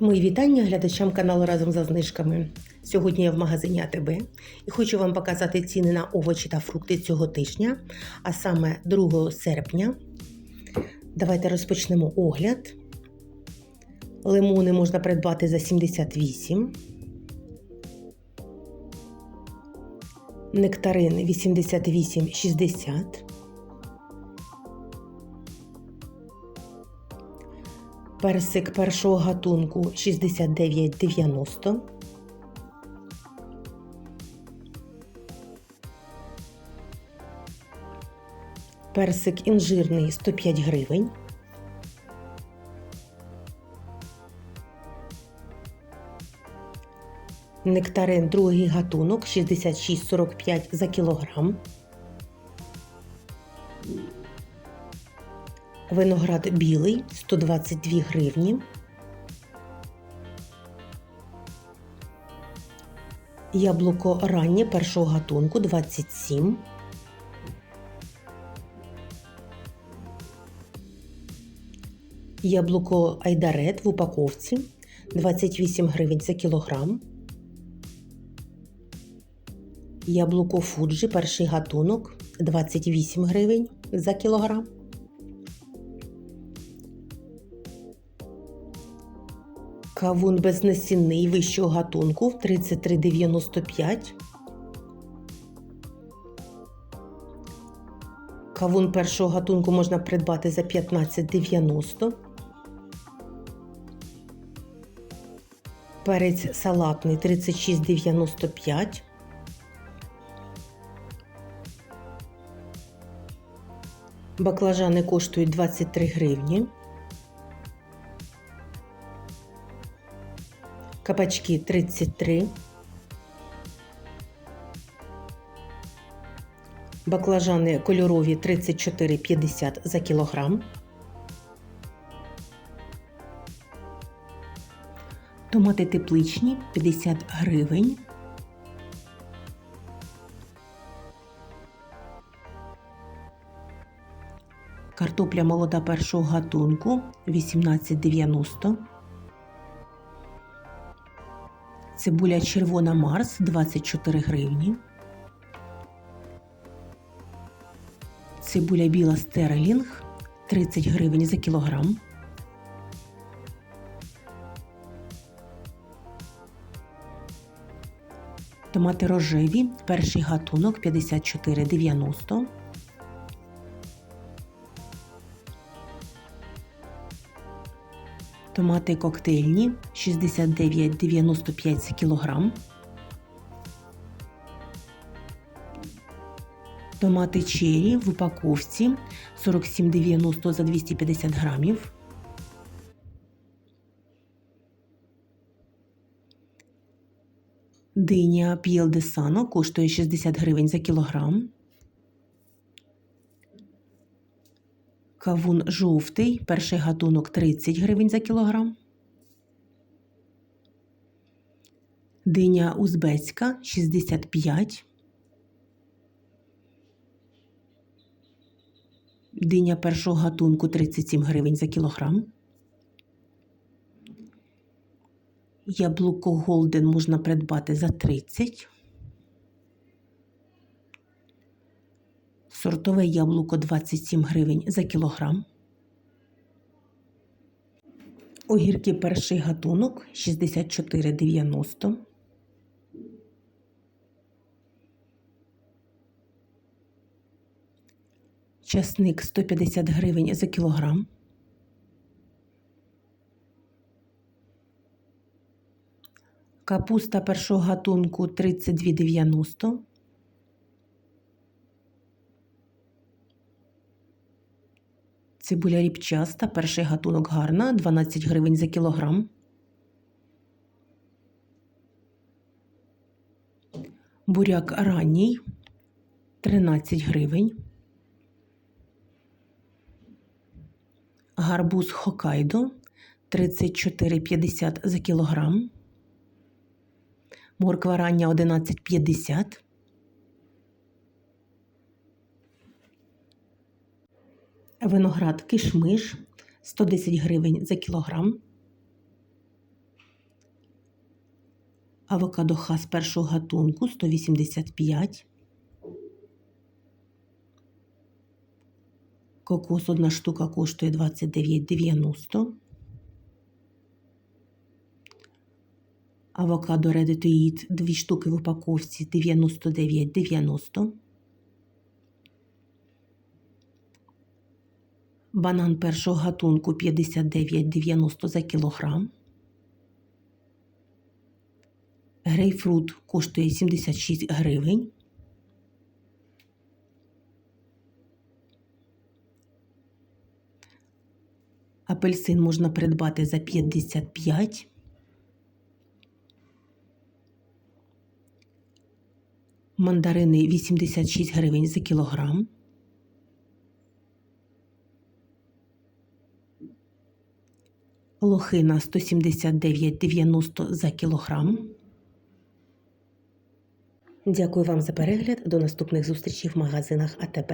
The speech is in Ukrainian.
Мої вітання глядачам каналу разом за знижками. Сьогодні я в магазині АТБ і хочу вам показати ціни на овочі та фрукти цього тижня, а саме 2 серпня. Давайте розпочнемо огляд. Лимони можна придбати за 78. Нектарин 88,60. Персик першого гатунку 69,90. Персик інжирний 105 гривень. Нектарин другий гатунок 66,45 за кілограм. Виноград білий 122 гривні. Яблуко раннє першого гатунку 27. Яблуко Айдарет в упаковці 28 гривень за кілограм. Яблуко Фуджі перший гатунок 28 гривень за кілограм. Кавун безнасінний вищого гатунку 33,95. Кавун першого гатунку можна придбати за 15,90. Перець салатний 36,95. Баклажани коштують 23 гривні. Кабачки 33. Баклажани кольорові 34,50 за кілограм. Томати тепличні 50 гривень. Картопля молода першого гатунку 18,90. Цибуля червона Марс 24 гривні. Цибуля біла стерлінг 30 гривень за кілограм. Томати рожеві, перший гатунок 54,90. Томати коктейльні 69,95 за кілограм. Томати чері в упаковці 47,90 за 250 грамів. Диня П'єл де Сано коштує 60 гривень за кілограм. Кавун жовтий, перший гатунок 30 гривень за кілограм. Диня узбецька 65. Диня першого гатунку 37 гривень за кілограм. Яблуко Голден можна придбати за 30. Сортове яблуко 27 гривень за кілограм. Огірки перший гатунок 64,90. Часник 150 гривень за кілограм. Капуста першого гатунку 32,90. Цибуля ріпчаста, перший гатунок гарна, 12 гривень за кілограм. Буряк ранній 13 гривень. Гарбуз Хокайдо 34,50 за кілограм. Морква рання 11,50. Виноград кишмиш 110 гривень за кілограм. Авокадо хас першого гатунку 185. Кокос одна штука коштує 29,90. Авокадо Eat дві штуки в упаковці 99,90. Банан першого гатунку 59,90 за кілограм. Грейпфрут коштує 76 гривень. Апельсин можна придбати за 55. Мандарини 86 гривень за кілограм. Лохина 179,90 за кілограм. Дякую вам за перегляд. До наступних зустрічей в магазинах АТБ.